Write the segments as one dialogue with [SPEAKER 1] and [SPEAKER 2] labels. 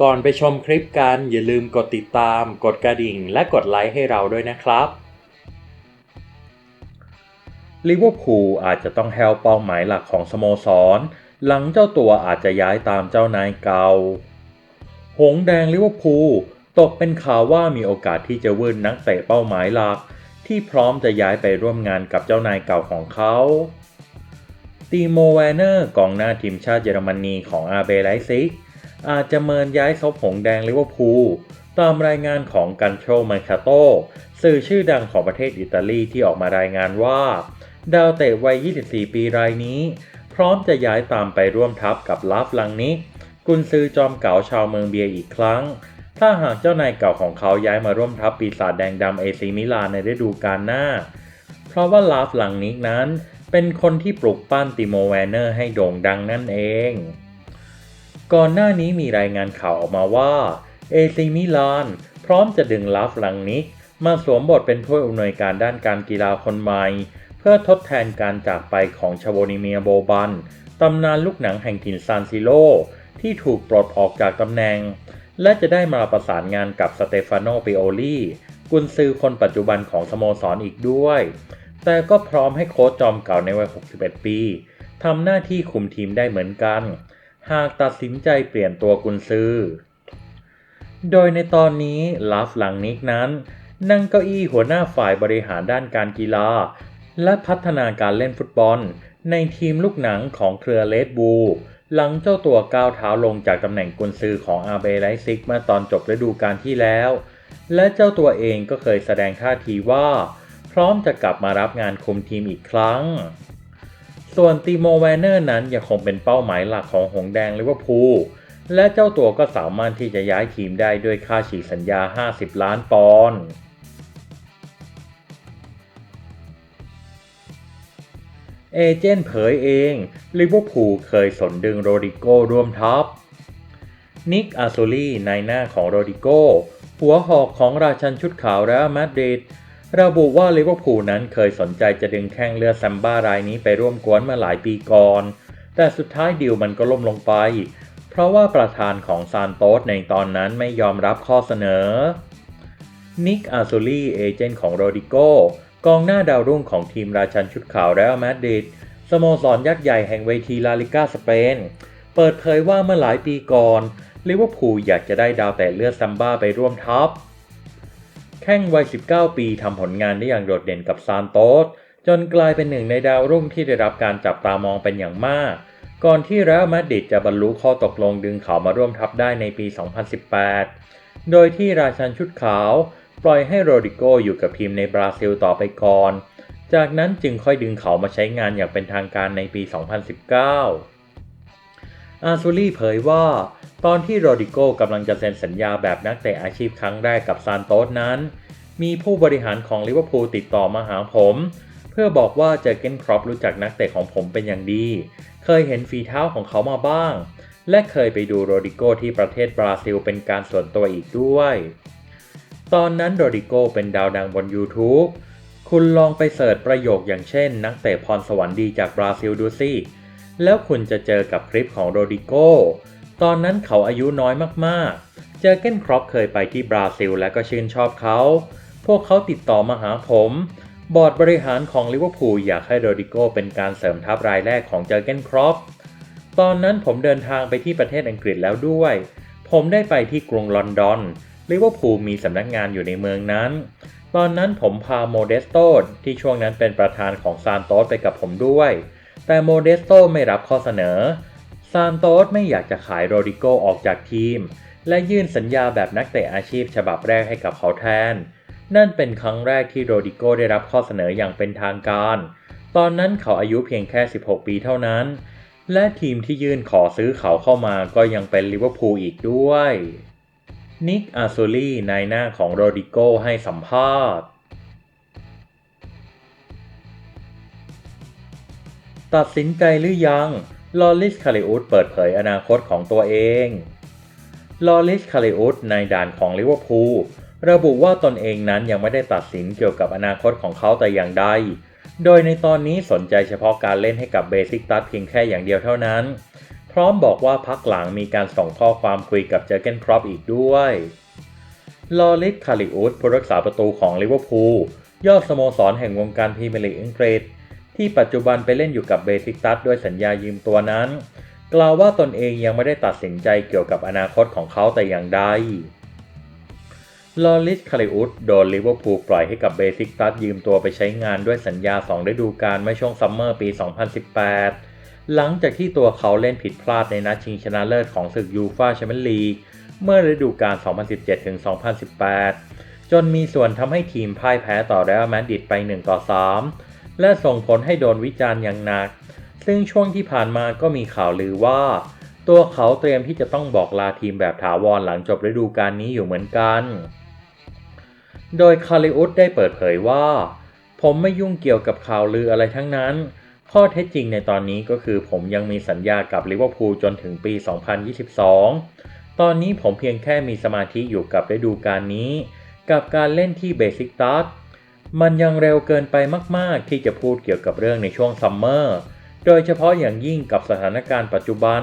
[SPEAKER 1] ก่อนไปชมคลิปกันอย่าลืมกดติดตาม กดกระดิ่ง และกดไลค์ให้เราด้วยนะครับลิเวอร์พูลอาจจะต้องแฮลเป้าหมายหลักของสโมสร หลังเจ้าตัวอาจจะย้ายตามเจ้านายเก่า หงแดงลิเวอร์พูลตกเป็นข่าวว่ามีโอกาสที่จะวืนนักเตะเป้าหมายหลัก ที่พร้อมจะย้ายไปร่วมงานกับเจ้านายเก่าของเขาตีโมแวนเนอร์กองหน้าทีมชาติเยอรมนีของอาเบไลซิก อาจจะเมินย้ายซบหงแดงลิเวอร์พูลตามรายงานของกันโชมาคาโตสื่อชื่อดังของประเทศอิตาลีที่ออกมารายงานว่า ดาวเตะวัย 24 ปีรายนี้ พร้อมจะย้ายตามไปร่วมทัพกับลาฟลังนิกกุนซือจอมเก่าชาวเมืองเบียอีกครั้ง ถ้าหากเจ้านายเก่าของเขาย้ายมาร่วมทัพปีศาจแดงดำเอซีมิลานในฤดูกาลหน้า เพราะว่าลาฟลังนิกนั้น เป็นคนที่ปลุกปั้นติโมแวนเนอร์ให้โด่งดังนั่นเอง ก่อนหน้านี้มีรายงานข่าวออกมาว่า เอซีมิลาน พร้อมจะดึงลาฟลังนิกมาสวมบทเป็นผู้อำนวยการด้านการกีฬาคนใหม่ เพื่อทดแทนการจากไปของชาโวนิเมียโบบันตำนานลูกหนังแห่งถิ่นซานซิโล ที่ถูกปลดออกจากตำแหน่ง และจะได้มาประสานงานกับสเตฟานโนปิโอลีกุนซือคนปัจจุบันของสโมสรออีกด้วย แต่ก็พร้อมให้โค้ชจอมเก่าในวัย 61 ปีทำหน้าที่คุมทีมได้เหมือนกัน หากตัดสินใจเปลี่ยนตัวกุนซือ โดยในตอนนี้ลาฟหลังนิกนั้น นั่งเก้าอี้หัวหน้าฝ่ายบริหารด้านการกีฬา และพัฒนาการเล่นฟุตบอล ในทีมลูกหนังของเครือเลดบูหลังเจ้าตัวก้าวเท้าลงจากตำแหน่งกุนซือของอาเบไลซิกเมื่อตอนจบฤดูกาลที่แล้ว และเจ้าตัวเองก็เคยแสดงท่าทีว่า พร้อมจะกลับมารับงานคุมทีมอีกครั้ง ส่วนตีโมแวนเนอร์นั้นยังคงเป็นเป้าหมายหลักของหงแดงลิเวอร์พูลและเจ้าตัวก็สามารถที่จะย้ายทีมได้ด้วยค่าฉีกสัญญา 50 ล้านปอนด์เอเจนต์เผยเองลิเวอร์พูลเคยสนดึงโรดิโก้ร่วมทัพนิกอาโซลีนายหน้าของโรดิโก้หัวหอกของราชันชุดขาวและมาดริด ระบุว่าลิเวอร์พูลนั้นเคยสนใจจะดึงแข้งเรือซัมบ้ารายนี้ไปร่วมกวนเมื่อหลายปีก่อน แต่สุดท้ายดีลมันก็ล่มลงไป เพราะว่าประธานของซานโตสในตอนนั้นไม่ยอมรับข้อเสนอ นิกอาซูลีเอเจนต์ของโรดิโก้กองหน้าดาวรุ่งของทีมราชันชุดขาวเรอัลมาดริดสโมสรยักษ์ใหญ่แห่งเวทีลาลิก้าสเปน เปิดเผยว่าเมื่อหลายปีก่อนลิเวอร์พูลอยากจะได้ดาวแต่เลือดซัมบ้าไปร่วมทัพ แข้งวัย 19 ปีทำผลงานได้อย่างโดดเด่นกับซานโตสจนกลายเป็นหนึ่งในดาวรุ่งที่ได้รับการจับตามองเป็นอย่างมาก ก่อนที่เรอัลมาดริดจะบรรลุข้อตกลงดึงเขามาร่วมทัพได้ในปี 2018 โดยที่ราชันชุดขาว ปล่อยให้โรดิโกอยู่กับทีมในบราซิลต่อไปก่อน จากนั้นจึงค่อยดึงเขามาใช้งานอย่างเป็นทางการในปี 2019 อาซูลี่เผยว่า ตอนที่โรดิโกกำลังจะเซ็นสัญญาแบบนักเตะอาชีพครั้งแรกกับซานโตสนั้น มีผู้บริหารของลิเวอร์พูลติดต่อมาหาผม เพื่อบอกว่าเจอเกนครอปรู้จักนักเตะของผมเป็นอย่างดี เคยเห็นฝีเท้าของเขามาบ้าง และเคยไปดูโรดิโกที่ประเทศบราซิลเป็นการส่วนตัวอีกด้วย ตอนนั้นโรดิโกเป็นดาวดังบน YouTube คุณลองไปเสิร์ชประโยคอย่างเช่น นักเตะพรสวรรค์ดีจากบราซิลดูสิ แล้วคุณจะเจอกับคลิปของโรดิโก ตอนนั้นเขาอายุน้อยมากๆ เจอเกนครอปเคยไปที่บราซิลและก็ชื่นชอบเขา พวกเขาติดต่อมาหาผม บอร์ดบริหารของลิเวอร์พูลอยากให้โรดิโกเป็นการเสริมทัพรายแรกของเจอเกนครอปตอนนั้นผมเดินทางไปที่ประเทศอังกฤษแล้วด้วย ผมได้ไปที่กรุงลอนดอนลิเวอร์พูลมีสำนักงานอยู่ในเมืองนั้น ตอนนั้นผมพาโมเดสโตที่ช่วงนั้นเป็นประธานของซานโตสไปกับผมด้วย แต่โมเดสโตไม่รับข้อเสนอ ซานโตสไม่อยากจะขายโรดิโกออกจากทีม และยื่นสัญญาแบบนักเตะอาชีพฉบับแรกให้กับเขาแทน นั่นเป็นครั้งแรกที่โรดิโกได้รับข้อเสนออย่างเป็นทางการ ตอนนั้นเขาอายุเพียงแค่ 16 ปีเท่านั้น และทีมที่ยื่นขอซื้อเขาเข้ามาก็ยังเป็นลิเวอร์พูลอีกด้วย นิกอาซูลีนายหน้าของโรดิโกให้สัมภาษณ์ ตัดสินใจหรือยัง ลอริสคาริอุสเปิดเผยอนาคตของตัวเอง ลอริสคาริอุสในด่านของลิเวอร์พูลระบุว่าตนเองนั้นยังไม่ได้ตัดสินเกี่ยวกับอนาคตของเขาแต่อย่างใด โดยในตอนนี้สนใจเฉพาะการเล่นให้กับเบซิกตัสเพียงแค่อย่างเดียวเท่านั้น พร้อมบอกว่าพักหลังมีการส่งข้อความคุยกับเจอร์เกนครอปอีกด้วย ลอริสคาริอุสผู้รักษาประตูของลิเวอร์พูลยอดสโมสรแห่งวงการพรีเมียร์ลีกอังกฤษ ที่ปัจจุบันไปเล่นอยู่กับเบซิกตัสด้วยสัญญายืมตัวนั้น กล่าวว่าตนเองยังไม่ได้ตัดสินใจเกี่ยวกับอนาคตของเขาแต่อย่างใดลอริสคาริอุสโดนลิเวอร์พูลปล่อยให้กับเบซิกตัสยืมตัวไปใช้งานด้วยสัญญา 2 ฤดูกาลเมื่อช่วงซัมเมอร์ปี 2018 หลังจากที่ตัวเขาเล่นผิดพลาดในนัดชิงชนะเลิศของศึกยูฟ่าแชมเปี้ยนลีกเมื่อฤดูกาล 2017-2018 จนมีส่วนทำให้ทีมพ่ายแพ้ต่อเรอัลมาดริดไป 1 ต่อ 3 และส่งผลให้โดนวิจารณ์อย่างหนัก ซึ่งช่วงที่ผ่านมาก็มีข่าวลือว่า ตัวเขาเตรียมที่จะต้องบอกลาทีมแบบถาวรหลังจบฤดูกาลนี้อยู่เหมือนกัน โดยคาริอุสได้เปิดเผยว่า ผมไม่ยุ่งเกี่ยวกับข่าวลืออะไรทั้งนั้น ข้อเท็จจริงในตอนนี้ก็คือผมยังมีสัญญากับลิเวอร์พูลจนถึงปี 2022 ตอนนี้ผมเพียงแค่มีสมาธิอยู่กับฤดูกาลนี้ กับการเล่นที่เบสิกตัส มันยังเร็วเกินไปมาก ๆ ที่จะพูดเกี่ยวกับเรื่องในช่วงซัมเมอร์ โดยเฉพาะอย่างยิ่งกับสถานการณ์ปัจจุบัน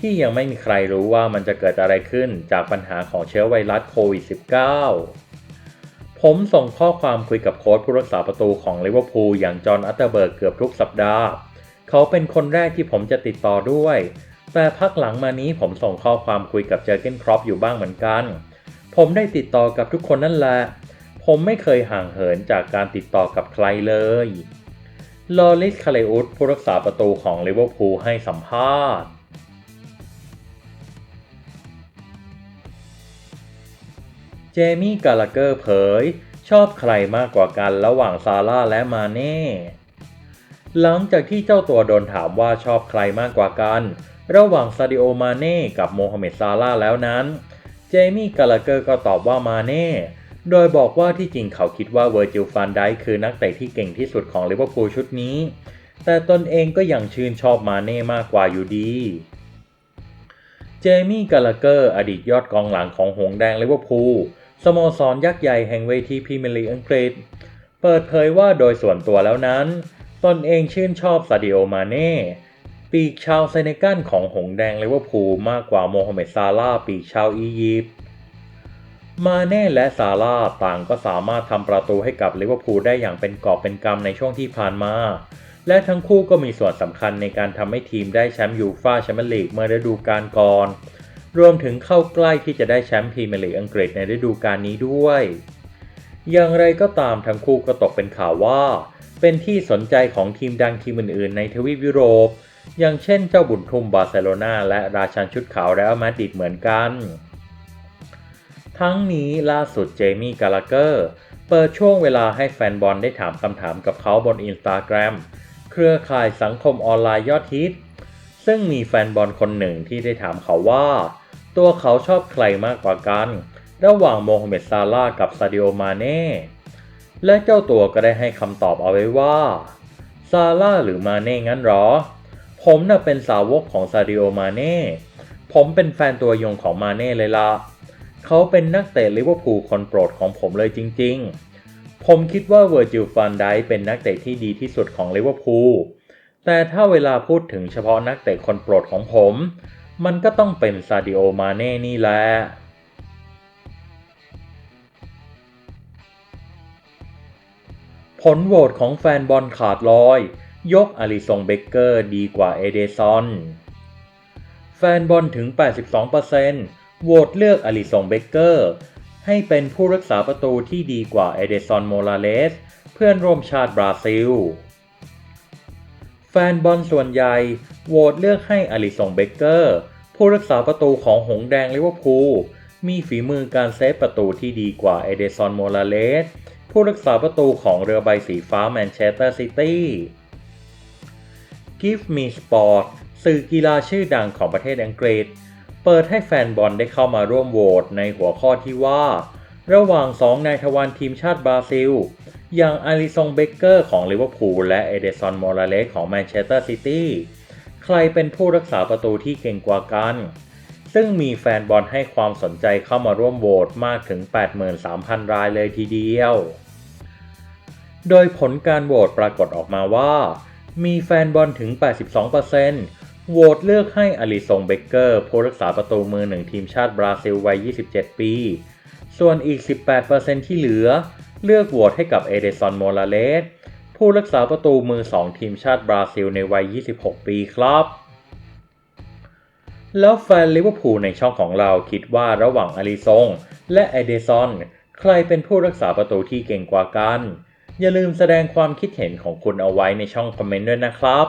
[SPEAKER 1] ที่ยังไม่มีใครรู้ว่ามันจะเกิดอะไรขึ้นจากปัญหาของเชื้อไวรัสโควิด -19 ผมส่งข้อความคุยกับโค้ชผู้รักษาประตูของลิเวอร์พูลอย่างจอห์นอัตเตอร์เบิร์กเกือบทุกสัปดาห์ เขาเป็นคนแรกที่ผมจะติดต่อด้วย แต่พักหลังมานี้ผมส่งข้อความคุยกับเจอร์เกนครอปอยู่บ้างเหมือนกัน ผมได้ติดต่อกับทุกคนนั่นแหละ ผมไม่เคยห่างเหินจากการติดต่อกับใครเลย ลอริสคาเลอุสผู้รักษาประตูของลิเวอร์พูลให้สัมภาษณ์เจมี่กาลาเกอร์เผย ชอบใครมากกว่ากันระหว่างซาร่าและมาเน่ หลังจากที่เจ้าตัวโดนถามว่าชอบใครมากกว่ากัน ระหว่างซาดิโอมาเน่กับโมฮัมเหม็ดซาร่าแล้วนั้น เจมี่กาลาเกอร์ก็ตอบว่ามาเน่ โดยบอกว่าที่จริงเขาคิดว่าเวอร์จิลฟานไดค์คือนักเตะที่เก่งที่สุดของลิเวอร์พูลชุดนี้ แต่ตนเองก็ยังชื่นชอบมาเน่มากกว่าอยู่ดี เจมี่กาลาเกอร์อดีตยอดกองหลังของหงแดงลิเวอร์พูลสโมสรยักษ์ใหญ่แห่งเวทีพรีเมียร์ลีกอังกฤษ เปิดเผยว่าโดยส่วนตัวแล้วนั้น ตนเองชื่นชอบซาดิโอมาเน่ปีกชาวเซเนกัลของหงแดงลิเวอร์พูลมากกว่าโมฮัมเหม็ดซาร่าปีกชาวอียิปต์ มาเน่และซาร่าต่างก็สามารถทำประตูให้กับลิเวอร์พูลได้อย่างเป็นกอบเป็นกำในช่วงที่ผ่านมา และทั้งคู่ก็มีส่วนสำคัญในการทำให้ทีมได้แชมป์ยูฟ่าแชมเปี้ยนลีกเมื่อฤดูกาลก่อน รวมถึงเข้าใกล้ที่จะได้แชมป์พรีเมียร์ลีกอังกฤษในฤดูกาลนี้ด้วย อย่างไรก็ตามทั้งคู่ก็ตกเป็นข่าวว่า เป็นที่สนใจของทีมดังทีมอื่นๆ ในทวีปยุโรป อย่างเช่นเจ้าบุญทุ่มบาร์เซโลนาและราชันชุดขาวเรอัลมาดริดเหมือนกัน ทั้งนี้ล่าสุดเจมี่กาลาเกอร์เปิดช่วงเวลาให้แฟนบอลได้ถามคำถามกับเขาบนอินสตาแกรมเครือข่ายสังคมออนไลน์ยอดฮิต ซึ่งมีแฟนบอลคนหนึ่งที่ได้ถามเขาว่า ตัวเขาชอบใครมากกว่ากัน ระหว่างโมฮัมเหม็ดซาร่ากับซาดิโอมาเน่และเจ้าตัวก็ได้ให้คำตอบเอาไว้ว่าซาร่าหรือมาเน่งั้นหรอ ผมน่ะเป็นสาวกของซาดิโอมาเน่ผมเป็นแฟนตัวยงของมาเน่เลยล่ะ เขาเป็นนักเตะลิเวอร์พูลคนโปรดของผมเลยจริง ๆ ผมคิดว่าเวอร์จิลฟานไดเป็นนักเตะที่ดีที่สุดของลิเวอร์พูล แต่ถ้าเวลาพูดถึงเฉพาะนักเตะคนโปรดของผม มันก็ต้องเป็นซาดิโอ มาเน่นี่แหละผลโหวตของแฟนบอลขาดลอย ยกอลิซงเบเกอร์ดีกว่าเอเดซอน แฟนบอลถึง 82% โหวตเลือกอลิซงเบเกอร์ ให้เป็นผู้รักษาประตูที่ดีกว่าเอเดซอนโมราเลส เพื่อนร่วมชาติบราซิล แฟนบอลส่วนใหญ่โหวตเลือกให้อลิซงเบเกอร์ ผู้รักษาประตูของหงส์แดงลิเวอร์พูลมีฝีมือการเซฟประตูที่ดีกว่าเอเดซอนโมราเลส ผู้รักษาประตูของเรือใบสีฟ้าแมนเชสเตอร์ซิตี้ Give Me Sport สื่อกีฬาชื่อดังของประเทศอังกฤษ เปิดให้แฟนบอลได้เข้ามาร่วมโหวตในหัวข้อที่ว่า ระหว่างสองนายทวารทีมชาติบราซิล อย่างอาริซงเบเกอร์ของลิเวอร์พูลและเอเดซอนโมราเลสของแมนเชสเตอร์ซิตี้ใครเป็นผู้รักษาประตูที่เก่งกว่ากัน ซึ่งมีแฟนบอลให้ความสนใจเข้ามาร่วมโหวตมากถึง 83,000 รายเลยทีเดียว โดยผลการโหวตปรากฏออกมาว่า มีแฟนบอลถึง 82% โหวตเลือกให้อลิซงเบเกอร์ผู้รักษาประตูมือหนึ่งทีมชาติบราซิลวัย 27 ปี ส่วนอีก 18%ที่เหลือ เลือกโหวตให้กับเอเดซอนโมราเลสผู้รักษาประตูมือ 2 ทีมชาติบราซิลในวัย 26 ปีครับ แล้วแฟนลิเวอร์พูลในช่องของเราคิดว่าระหว่างอลิซงและเอเดซอนใครเป็นผู้รักษาประตูที่เก่งกว่ากัน อย่าลืมแสดงความคิดเห็นของคุณเอาไว้ในช่องคอมเมนต์ด้วยนะครับ